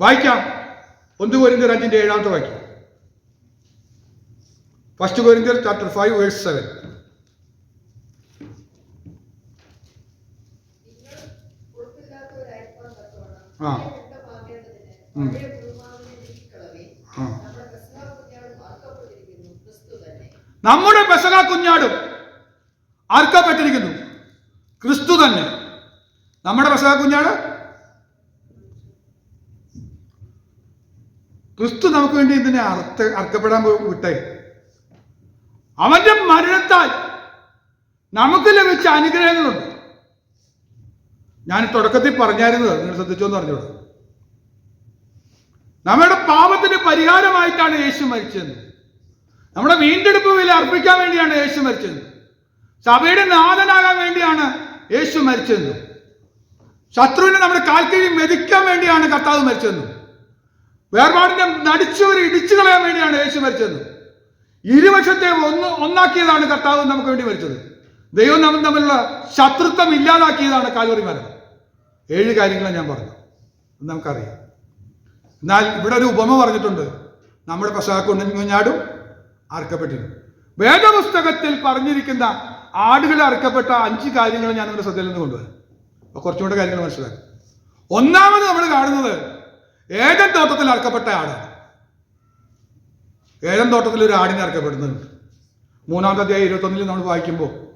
വായിക്കാം. ഒന്ന് കോരിന്തർ അഞ്ചിന്റെ ഏഴാമത്തെ വാക്യം. First Corinthians chapter five verse seven ആ. നമ്മുടെ പെസക കുഞ്ഞാടും അർക്കപ്പെട്ടിരിക്കുന്നു ക്രിസ്തു തന്നെ. നമ്മുടെ പെസക കുഞ്ഞാട് ക്രിസ്തു നമുക്ക് വേണ്ടി ഇതിനെ അർത്ഥ അർക്കപ്പെടാൻ വിട്ടെ. അവന്റെ മരണത്താൽ നമുക്ക് ലഭിച്ച അനുഗ്രഹങ്ങളുണ്ട്. ഞാൻ തുടക്കത്തിൽ പറഞ്ഞായിരുന്നത് നിങ്ങൾ ശ്രദ്ധിച്ചോന്ന് പറഞ്ഞോളൂ നമ്മുടെ പാപത്തിന് പരിഹാരമായിട്ടാണ് യേശു മരിച്ചത്. നമ്മുടെ വീണ്ടെടുപ്പ് വില അർപ്പിക്കാൻ വേണ്ടിയാണ് യേശു മരിച്ചത്. സഭയുടെ നാഥനാകാൻ വേണ്ടിയാണ് യേശു മരിച്ചത്. ശത്രുവിനെ നമ്മുടെ കാൽക്കീഴിൽ മെതിക്കാൻ വേണ്ടിയാണ് കർത്താവ് മരിച്ചത്. വേർപാടിനെ നടിച്ചവരെ ഇടിച്ചു കളയാൻ വേണ്ടിയാണ് യേശു മരിച്ചത്. ഇരുപക്ഷത്തെ ഒന്ന് ഒന്നാക്കിയതാണ് കർത്താവ് നമുക്ക് വേണ്ടി മരിച്ചത്. ദൈവം നമ്മൾ തമ്മിലുള്ള ശത്രുത്വം ഇല്ലാതാക്കിയതാണ് കാലുറി മരണം ഏഴ് കാര്യങ്ങളാണ് ഞാൻ പറഞ്ഞു നമുക്കറിയാം. എന്നാൽ ഇവിടെ ഒരു ഉപമ പറഞ്ഞിട്ടുണ്ട്. നമ്മുടെ പശാക്കുണ്ണൻ കുഞ്ഞാടും അറക്കപ്പെട്ടിരുന്നു. വേദപുസ്തകത്തിൽ പറഞ്ഞിരിക്കുന്ന ആടുകൾ അർക്കപ്പെട്ട അഞ്ച് കാര്യങ്ങൾ ഞാൻ നിങ്ങളുടെ ശ്രദ്ധയിൽ നിന്ന് കൊണ്ടുവരാം. അപ്പൊ കുറച്ചുകൂടെ കാര്യങ്ങൾ മനസ്സിലാക്കും. ഒന്നാമത് നമ്മൾ കാണുന്നത് ഏതൻ തോട്ടത്തിൽ അറക്കപ്പെട്ട ആടാണ് ഏതൻ തോട്ടത്തിൽ ഒരു ആടിനെ അറക്കപ്പെടുന്നുണ്ട് മൂന്നാമത്തെ അധ്യായം ഇരുപത്തൊന്നിൽ നമ്മൾ വായിക്കുമ്പോൾ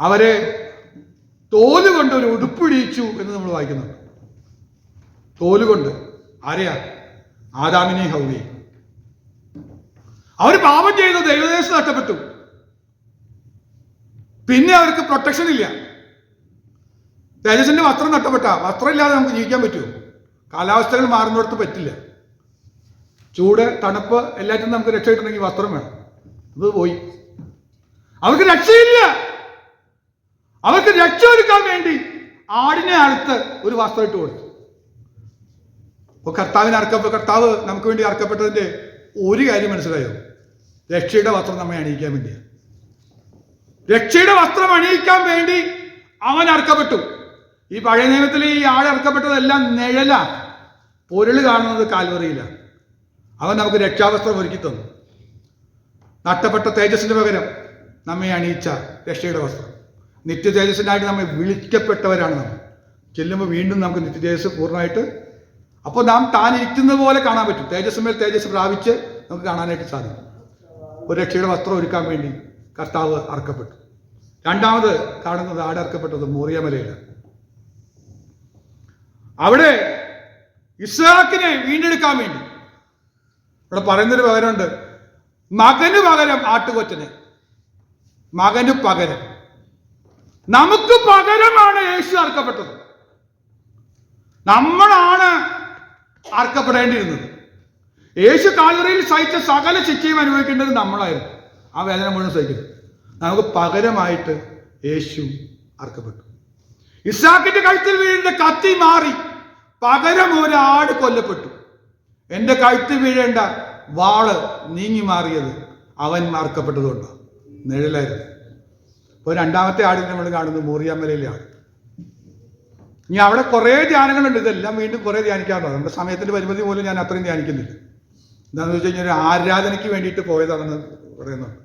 അവരെ തോൽ കൊണ്ട് ഒരു ഉടുപ്പിടിയിച്ചു എന്ന് നമ്മൾ വായിക്കുന്നുണ്ട് തോലുകൊണ്ട് ആരെയാ? ആദാമിനെ ഹൗവി. അവർ പാപം ചെയ്തു ദൈവദേശം നഷ്ടപ്പെട്ടു. പിന്നെ അവർക്ക് പ്രൊട്ടക്ഷൻ ഇല്ല. തേജസിന്റെ വസ്ത്രം നഷ്ടപ്പെട്ട വസ്ത്രം ഇല്ലാതെ നമുക്ക് ജീവിക്കാൻ പറ്റുമോ? കാലാവസ്ഥകൾ മാറുന്നിടത്ത് പറ്റില്ല. ചൂട് തണുപ്പ് എല്ലാറ്റിനും നമുക്ക് രക്ഷ കിട്ടണമെങ്കിൽ വസ്ത്രം വേണം. അത് പോയി. അവർക്ക് രക്ഷയില്ല. അവർക്ക് രക്ഷ ഒരുക്കാൻ വേണ്ടി ആടിനെ അടുത്ത് ഒരു വസ്ത്രം ഇട്ട് കൊടുത്തു. അപ്പോൾ കർത്താവിന് അർക്കപ്പ കർത്താവ് നമുക്ക് വേണ്ടി അർക്കപ്പെട്ടതിന്റെ ഒരു കാര്യം മനസ്സിലായോ? രക്ഷയുടെ വസ്ത്രം നമ്മെ അണിയിക്കാൻ വേണ്ടിയാണ് രക്ഷയുടെ വസ്ത്രം അണിയിക്കാൻ വേണ്ടി അവൻ അർക്കപ്പെട്ടു ഈ പഴയ നിയമത്തിൽ ഈ ആളിറക്കപ്പെട്ടതെല്ലാം നിഴല. പൊരുൾ കാണുന്നത് കാൽവറിയിലാണ് അവൻ നമുക്ക് രക്ഷാവസ്ത്രം ഒരുക്കി തന്നു. നഷ്ടപ്പെട്ട തേജസ്സിന് പകരം നമ്മെ അണിയിച്ച രക്ഷയുടെ വസ്ത്രം. നിത്യ തേജസ്സിനായിട്ട് നമ്മെ വിളിക്കപ്പെട്ടവരാണ് നമ്മൾ. ചെല്ലുമ്പോൾ വീണ്ടും നമുക്ക് നിത്യ തേജസ് പൂർണമായിട്ട് അപ്പോൾ നാം താൻ ഇരിക്കുന്നത് പോലെ കാണാൻ പറ്റും. തേജസ്സുമേൽ തേജസ് പ്രാപിച്ച് നമുക്ക് കാണാനായിട്ട് സാധിക്കും. ഒരു രക്ഷയുടെ വസ്ത്രം ഒരുക്കാൻ വേണ്ടി കർത്താവ് അർക്കപ്പെട്ടു രണ്ടാമത് കാണുന്നത് ആടെ അർക്കപ്പെട്ടത് മോറിയമലയിലാണ്. അവിടെ ഇസ്ഹാക്കിനെ വീണ്ടെടുക്കാൻ വേണ്ടി. ഇവിടെ പറയുന്നൊരു പകരമുണ്ട് മകന് പകരം ആട്ടുകൊറ്റനെ. മകന് പകരം. നമുക്ക് പകരമാണ് യേശു അർക്കപ്പെട്ടത് നമ്മളാണ് അർക്കപ്പെടേണ്ടിയിരുന്നത് യേശു കാലറിയിൽ സഹിച്ച സകല ശിക്ഷയും അനുഭവിക്കേണ്ടത് നമ്മളായിരുന്നു. ആ വേദന മുഴുവൻ സഹിക്കുന്നത് നമുക്ക് പകരമായിട്ട് യേശു അർക്കപ്പെട്ടു ഇസാക്കിന്റെ കഴുത്തിൽ വീഴുന്ന കത്തി മാറി. പകരം ഒരാട് കൊല്ലപ്പെട്ടു. എന്റെ കഴുത്ത് വീഴേണ്ട വാൾ നീങ്ങി മാറിയത് അവൻ അർക്കപ്പെട്ടതുകൊണ്ട് നിഴലായിരുന്നു. ഇപ്പോൾ രണ്ടാമത്തെ ആടിനെ നമ്മൾ കാണുന്നത് മൂറിയാമലയിലെ ആട് ഇനി അവിടെ കുറേ ധ്യാനങ്ങളുണ്ട്. ഇതെല്ലാം വീണ്ടും കുറേ ധ്യാനിക്കാറുണ്ട്. നമ്മുടെ സമയത്തിന്റെ പരിമിതി പോലും ഞാൻ അത്രയും ധ്യാനിക്കുന്നില്ല. എന്താണെന്ന് വെച്ച് കഴിഞ്ഞാൽ ആരാധനയ്ക്ക് വേണ്ടിയിട്ട് പോയതാണെന്ന് പറയുന്നുണ്ട്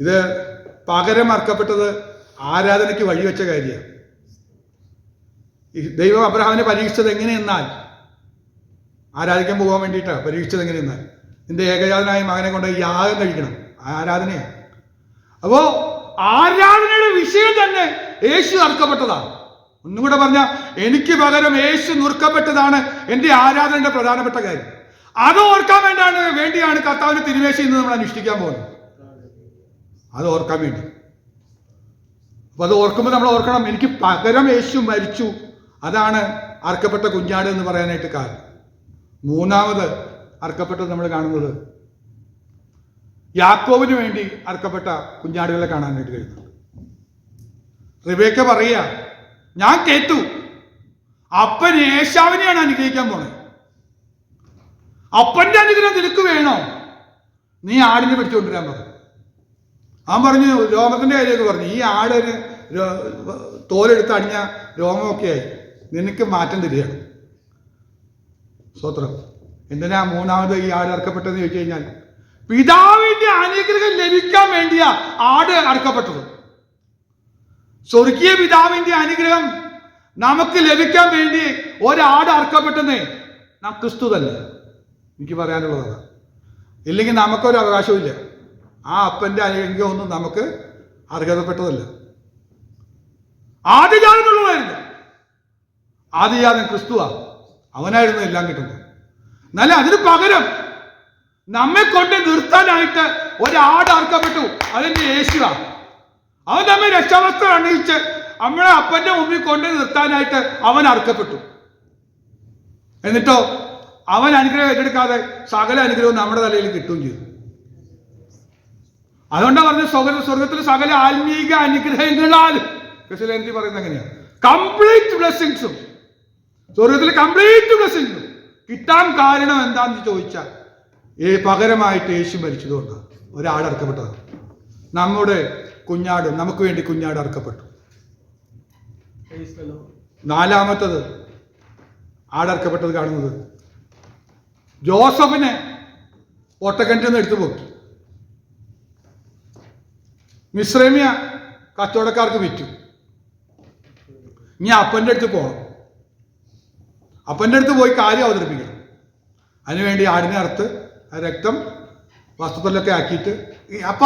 ഇത് പകരം അർക്കപ്പെട്ടത് ആരാധനയ്ക്ക് വഴിവെച്ച കാര്യമാണ്. ദൈവം അബ്രഹാമിനെ പരീക്ഷിച്ചത് എങ്ങനെയെന്നാൽ? ആരാധിക്കാൻ പോകാൻ വേണ്ടിയിട്ടാണ് പരീക്ഷിച്ചത് എങ്ങനെയെന്നാൽ? നിന്റെ ഏകജാതനായ മകനെ കൊണ്ട് യാഗം കഴിക്കണം. ആരാധനയാണ് അപ്പോ ആരാധനയുടെ വിഷയം തന്നെ യേശു അർക്കപ്പെട്ടതാണ് ഒന്നും കൂടെ പറഞ്ഞ എനിക്ക് പകരം യേശു നുറുക്കപ്പെട്ടതാണ് എന്റെ ആരാധനയുടെ പ്രധാനപ്പെട്ട കാര്യം. അത് ഓർക്കാൻ വേണ്ടാണ് വേണ്ടിയാണ് കർത്താവിന് തിരുവേശി ഇന്ന് നമ്മൾ അനുഷ്ഠിക്കാൻ പോകുന്നത്. അത് ഓർക്കാൻ വേണ്ടി. അപ്പൊ അത് ഓർക്കുമ്പോൾ നമ്മൾ ഓർക്കണം എനിക്ക് പകരം യേശു മരിച്ചു. അതാണ് അർക്കപ്പെട്ട കുഞ്ഞാട് എന്ന് പറയാനായിട്ട് കാരണം മൂന്നാമത് അർക്കപ്പെട്ടത് നമ്മൾ കാണുന്നത് യാക്കോബിന് വേണ്ടി അർക്കപ്പെട്ട കുഞ്ഞാടുകളെ കാണാനായിട്ട് കഴിയുന്നുണ്ട്. റിബേക്ക പറയുക ഞാൻ കേട്ടു. അപ്പൻ ഏശാവിനെയാണ് അനുഗ്രഹിക്കാൻ പോണേ. അപ്പന്റെ അനുഗ്രഹം നിനക്ക് വേണോ? നീ ആടിനെ പിടിച്ചുകൊണ്ടിരാൻ പറഞ്ഞു അവൻ പറഞ്ഞു രോമത്തിന്റെ കാര്യമൊക്കെ പറഞ്ഞു. ഈ ആടൊരു രോ- തോലെടുത്ത് അടിഞ്ഞ രോമമൊക്കെ ആയി. നിനക്ക് മാറ്റം തരികയാണ് സ്വത്രം. എന്തിനാ മൂന്നാമത് ഈ ആട് അടക്കപ്പെട്ടെന്ന് ചോദിച്ചു കഴിഞ്ഞാൽ പിതാവിന്റെ അനുഗ്രഹം ലഭിക്കാൻ വേണ്ടിയാ ആട് അടക്കപ്പെട്ടത് സ്വർഗീയ പിതാവിന്റെ അനുഗ്രഹം നമുക്ക് ലഭിക്കാൻ വേണ്ടി ഒരാട് അറക്കപ്പെട്ടെന്നേ നാം ക്രിസ്തു തന്നെ. എനിക്ക് പറയാനുള്ളതാണ്. ഇല്ലെങ്കിൽ നമുക്കൊരു അവകാശമില്ല ആ അപ്പന്റെ അനുഗ്രഹമൊന്നും നമുക്ക് അർഹതപ്പെട്ടതല്ല. ആദ്യജാതനുള്ളതായിരുന്നു ആദ്യജാതൻ ക്രിസ്തുവാ അവനായിരുന്നു എല്ലാം കിട്ടുന്നത്. നല്ല അതിന് പകരം നമ്മെ കൊണ്ട് നിർത്താനായിട്ട് ഒരാട് അർക്കപ്പെട്ടു അതിന്റെ യേശുവാ. അവൻ നമ്മെ രക്ഷാവസ്ത്രം അണിയിച്ച് നമ്മളെ അപ്പന്റെ മുമ്പിൽ കൊണ്ട് നിർത്താനായിട്ട് അവൻ അർക്കപ്പെട്ടു എന്നിട്ടോ അവൻ അനുഗ്രഹം ഏറ്റെടുക്കാതെ സകല അനുഗ്രഹവും നമ്മുടെ തലയിൽ കിട്ടുകയും ചെയ്തു. അതുകൊണ്ടാണ് പറഞ്ഞത് സ്വർഗ സ്വർഗത്തിൽ സകല ആത്മീക അനുഗ്രഹങ്ങളാൽ പറയുന്നത് എങ്ങനെയാണ് കംപ്ലീറ്റ് ബ്ലെസ്സിങ്സും സ്വർഗത്തിൽ കംപ്ലീറ്റ് ബ്ലെസ്സിങ് കിട്ടാൻ കാരണം എന്താണെന്ന് ചോദിച്ചാൽ ഏ പകരമായിട്ട് യേശു മരിച്ചതുകൊണ്ടാണ് ഒരാട് അറക്കപ്പെട്ടത് നമ്മുടെ കുഞ്ഞാട് നമുക്ക് വേണ്ടി കുഞ്ഞാട് അറക്കപ്പെട്ടു നാലാമത്തത് ആടർക്കപ്പെട്ടത് കാണുന്നത്. ജോസഫിനെ ഒട്ടക്കിണറ്റിൽ നിന്ന് എടുത്തു പോക്കി. മിശ്രമിയ കച്ചവടക്കാർക്ക് വിറ്റു. ഇനി അപ്പന്റെ അടുത്ത് പോകണം അപ്പന്റെ അടുത്ത് പോയി കാര്യം അവതരിപ്പിക്കണം. അതിനുവേണ്ടി ആടിനെ അറുത്ത് രക്തം വസ്ത്രത്തിലൊക്കെ ആക്കിയിട്ട് അപ്പ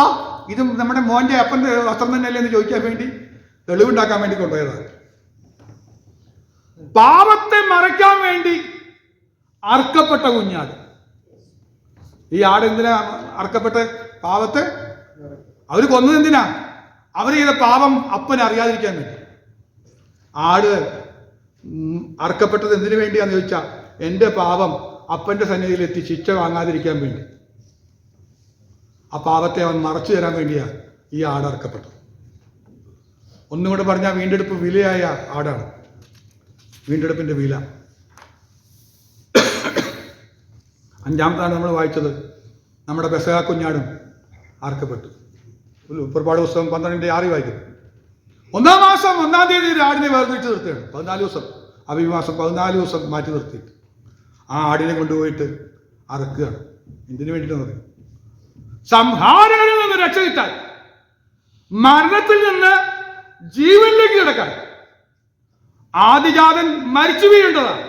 ഇത് നമ്മുടെ മോന്റെ അപ്പന്റെ വസ്ത്രം തന്നെയല്ലേ എന്ന് ചോദിക്കാൻ വേണ്ടി തെളിവുണ്ടാക്കാൻ വേണ്ടി കൊണ്ടുപോയതാണ്. പാപത്തെ മറയ്ക്കാൻ വേണ്ടി അർക്കപ്പെട്ട കുഞ്ഞാട്. ഈ ആട് എന്തിനാ അർക്കപ്പെട്ട പാപത്തെ? അവർ കൊന്നത് എന്തിനാ? അവർ ചെയ്ത പാപം അപ്പൻ അറിയാതിരിക്കാൻ വേണ്ടി. ആട് അർക്കപ്പെട്ടത് എന്തിനു വേണ്ടിയാന്ന് ചോദിച്ചാൽ എന്റെ പാപം അപ്പന്റെ സന്നിധിയിലെത്തി ശിക്ഷ വാങ്ങാതിരിക്കാൻ വേണ്ടി. ആ പാപത്തെ അവൻ മറച്ചു തരാൻ വേണ്ടിയാണ് ഈ ആട് അർക്കപ്പെട്ടത് ഒന്നും കൂടെ പറഞ്ഞാൽ വീണ്ടെടുപ്പ് വിലയായ ആടാണ്. വീണ്ടെടുപ്പിന്റെ വില. അഞ്ചാമത്താണ് നമ്മൾ വായിച്ചത്. നമ്മുടെ പെസക കുഞ്ഞാടും ആർക്കപ്പെട്ടു പുറപ്പാട് പുസ്തകം പന്ത്രണ്ടിന്റെ ആറി വായിക്കുന്നു. ഒന്നാം മാസം ഒന്നാം തീയതി ആടിനെ വേർതിരിച്ച് നിർത്തുകയാണ് പതിനാല് ദിവസം. അഭിമാസം പതിനാല് ദിവസം മാറ്റി നിർത്തിയിട്ട് ആ ആടിനെ കൊണ്ടുപോയിട്ട് അറക്കുകയാണ്. എന്തിനു വേണ്ടിയിട്ടെന്ന് പറയും സംഹാരങ്ങളിൽ നിന്ന് രക്ഷ കിട്ടാൻ മരണത്തിൽ നിന്ന് ജീവനിലേക്ക് കിടക്കാൻ. ആദിജാതൻ മരിച്ചു വീഴേണ്ടതാണ്.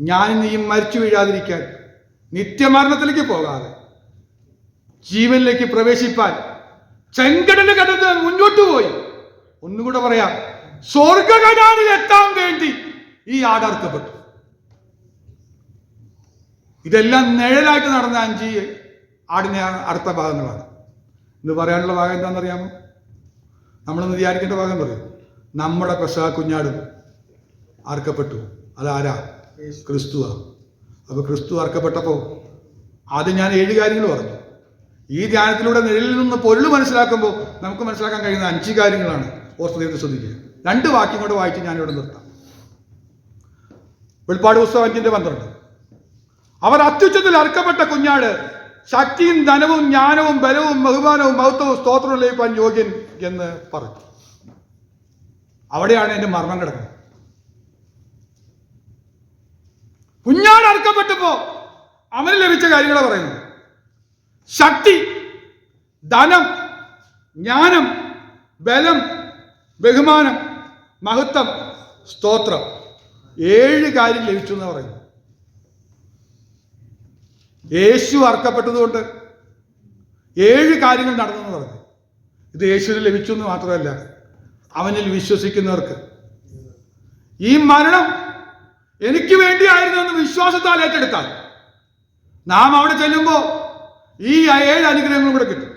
ഞാൻ നീയും മരിച്ചു വീഴാതിരിക്കാൻ നിത്യമരണത്തിലേക്ക് പോകാതെ ജീവനിലേക്ക് പ്രവേശിപ്പാൻ ചെങ്കടൽ കടന്ന് മുന്നോട്ട് പോയി. ഒന്നുകൂടെ പറയാം. സ്വർഗകനാലിൽ എത്താൻ വേണ്ടി ഈ ആടർക്കപ്പെട്ടു ഇതെല്ലാം നിഴലായിട്ട് നടന്ന അഞ്ച് ആടിനെ അടുത്ത ഭാഗങ്ങളാണ്. ഇന്ന് പറയാനുള്ള ഭാഗം എന്താണെന്നറിയാമോ? നമ്മളൊന്ന് വിചാരിക്കേണ്ട ഭാഗം പറയും. നമ്മുടെ പെസഹ കുഞ്ഞാടും അർക്കപ്പെട്ടു അതാരാ? ക്രിസ്തുവാ. അപ്പൊ ക്രിസ്തു അർക്കപ്പെട്ടപ്പോൾ ആദ്യം ഞാൻ ഏഴ് കാര്യങ്ങൾ പറഞ്ഞു. ഈ ധ്യാനത്തിലൂടെ നിഴലിൽ നിന്ന് പൊരുൾ മനസ്സിലാക്കുമ്പോൾ നമുക്ക് മനസ്സിലാക്കാൻ കഴിയുന്ന അഞ്ച് കാര്യങ്ങളാണ്. ഓർത്ത് ദൈവത്തെ ശ്രദ്ധിക്കുക. രണ്ട് വാക്യം കൊണ്ട് വായിച്ച് ഞാനിവിടെ നിർത്താം. വെളിപ്പാട് പുസ്തകം അഞ്ചിന്റെ പന്ത്രണ്ട്. അവർ അത്യുച്ചത്തിൽ അർക്കപ്പെട്ട കുഞ്ഞാട് ശക്തിയും ധനവും ജ്ഞാനവും ബലവും ബഹുമാനവും മഹത്വവും സ്തോത്രവും ലഭിക്കാൻ യോഗ്യൻ എന്ന് പറഞ്ഞു അവിടെയാണ് എന്റെ മർമ്മം കിടക്കുന്നത്. കുഞ്ഞാട് അർക്കപ്പെട്ടപ്പോ അവന് ലഭിച്ച കാര്യങ്ങളെ പറയുന്നത്. ശക്തി ധനം ജ്ഞാനം ബലം ബഹുമാനം മഹത്വം സ്തോത്രം. ഏഴ് കാര്യം ലഭിച്ചു എന്ന് പറയുന്നു. യേശു അർക്കപ്പെട്ടതുകൊണ്ട് ഏഴ് കാര്യങ്ങൾ നടന്നു എന്ന് പറഞ്ഞു. ഇത് യേശുവിന് ലഭിച്ചു എന്ന് മാത്രമല്ല അവനിൽ വിശ്വസിക്കുന്നവർക്ക്. ഈ മരണം എനിക്ക് വേണ്ടിയായിരുന്നു എന്ന് വിശ്വാസത്താൽ ഏറ്റെടുത്താൽ. നാം അവിടെ ചെല്ലുമ്പോൾ ഈ ഏഴ് അനുഗ്രഹങ്ങളും കൂടെ കിട്ടും.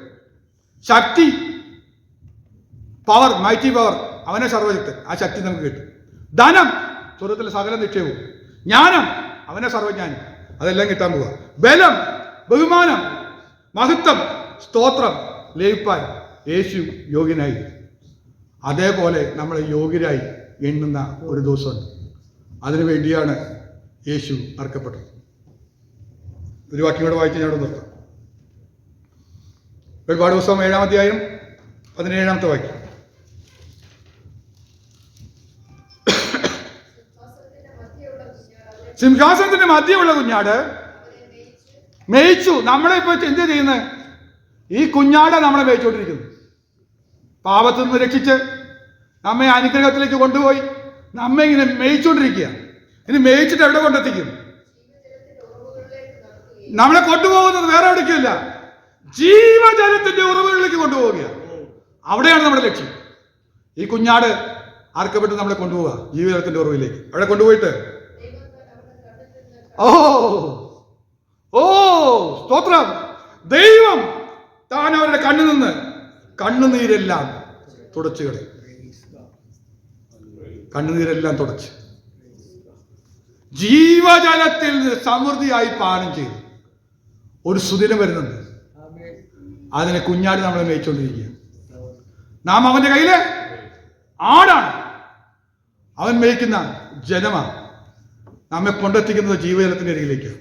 ശക്തി പവർ മൈറ്റി പവർ അവനെ സർവശക്തൻ ആ ശക്തി നമുക്ക് കിട്ടും. ധനം സ്വർഗത്തിലെ സകല നിക്ഷേപവും. ജ്ഞാനം അവനെ സർവജ്ഞാനം അതെല്ലാം കിട്ടാൻ പോവാ. ബലം ബഹുമാനം മഹത്വം സ്തോത്രം ലയിപ്പാൻ യേശു യോഗ്യനായി. അതേപോലെ നമ്മളെ യോഗ്യരായി എണ്ണുന്ന ഒരു ദിവസമുണ്ട് അതിനു വേണ്ടിയാണ് യേശു അർക്കപ്പെട്ടത്. ഒരു വാക്യം കൂടെ വായിച്ച് ഞാൻ നിർത്താം. ഒരുപാട് ദിവസം ഏഴാം അധ്യായം പതിനേഴാമത്തെ വാക്യം. സിംഹാസനത്തിന്റെ മധ്യമുള്ള കുഞ്ഞാട് മേയിച്ചു. നമ്മളെ ഇപ്പൊ എന്ത് ചെയ്യുന്നത് ഈ കുഞ്ഞാട് നമ്മളെ മേയിച്ചുകൊണ്ടിരിക്കുന്നു. പാപത്തിൽ നിന്ന് രക്ഷിച്ച് നമ്മെ അനുഗ്രഹത്തിലേക്ക് കൊണ്ടുപോയി നമ്മെ ഇങ്ങനെ മേയിച്ചുകൊണ്ടിരിക്കുക. ഇനി മേയിച്ചിട്ട് എവിടെ കൊണ്ടെത്തിക്കും? നമ്മളെ കൊണ്ടുപോകുന്നത് വേറെ എവിടേക്കില്ല ജീവജലത്തിന്റെ ഉറവുകളിലേക്ക് കൊണ്ടുപോവുക അവിടെയാണ് നമ്മുടെ ലക്ഷ്യം. ഈ കുഞ്ഞാട് ആർക്കപ്പെട്ട് നമ്മളെ കൊണ്ടുപോവുക? ജീവജലത്തിന്റെ ഉറവിലേക്ക്. അവിടെ കൊണ്ടുപോയിട്ട്. ഓ ഓ സ്തോത്രം. ദൈവം താൻ അവരുടെ കണ്ണിൽ നിന്ന് കണ്ണുനീരെല്ലാം തുടച്ചു കളയും. കണ്ണുനീരെല്ലാം തുടച്ച്. ജീവജലത്തിൽ സമൃദ്ധിയായി പാനം ചെയ്തു. ഒരു സുദിനം വരുന്നുണ്ട്. അതിനെ കുഞ്ഞാടി നമ്മളെ മേയിച്ചുകൊണ്ടിരിക്കുക നാം അവന്റെ കയ്യിൽ? ആടാണ്. അവൻ മേയിക്കുന്ന ജനമാണ്. നമ്മെ കൊണ്ടെത്തിക്കുന്നത് ജീവജലത്തിന്റെ അരികിലേക്ക്.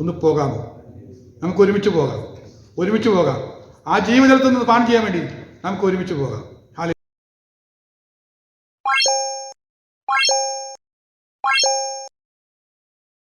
ഒന്ന് പോകാമോ? നമുക്ക് ഒരുമിച്ച് പോകാം. ഒരുമിച്ച് പോകാം. ആ ജീവജലത്തിൽ നിന്ന് പാൻ ചെയ്യാൻ വേണ്ടി നമുക്ക് ഒരുമിച്ച് പോകാം.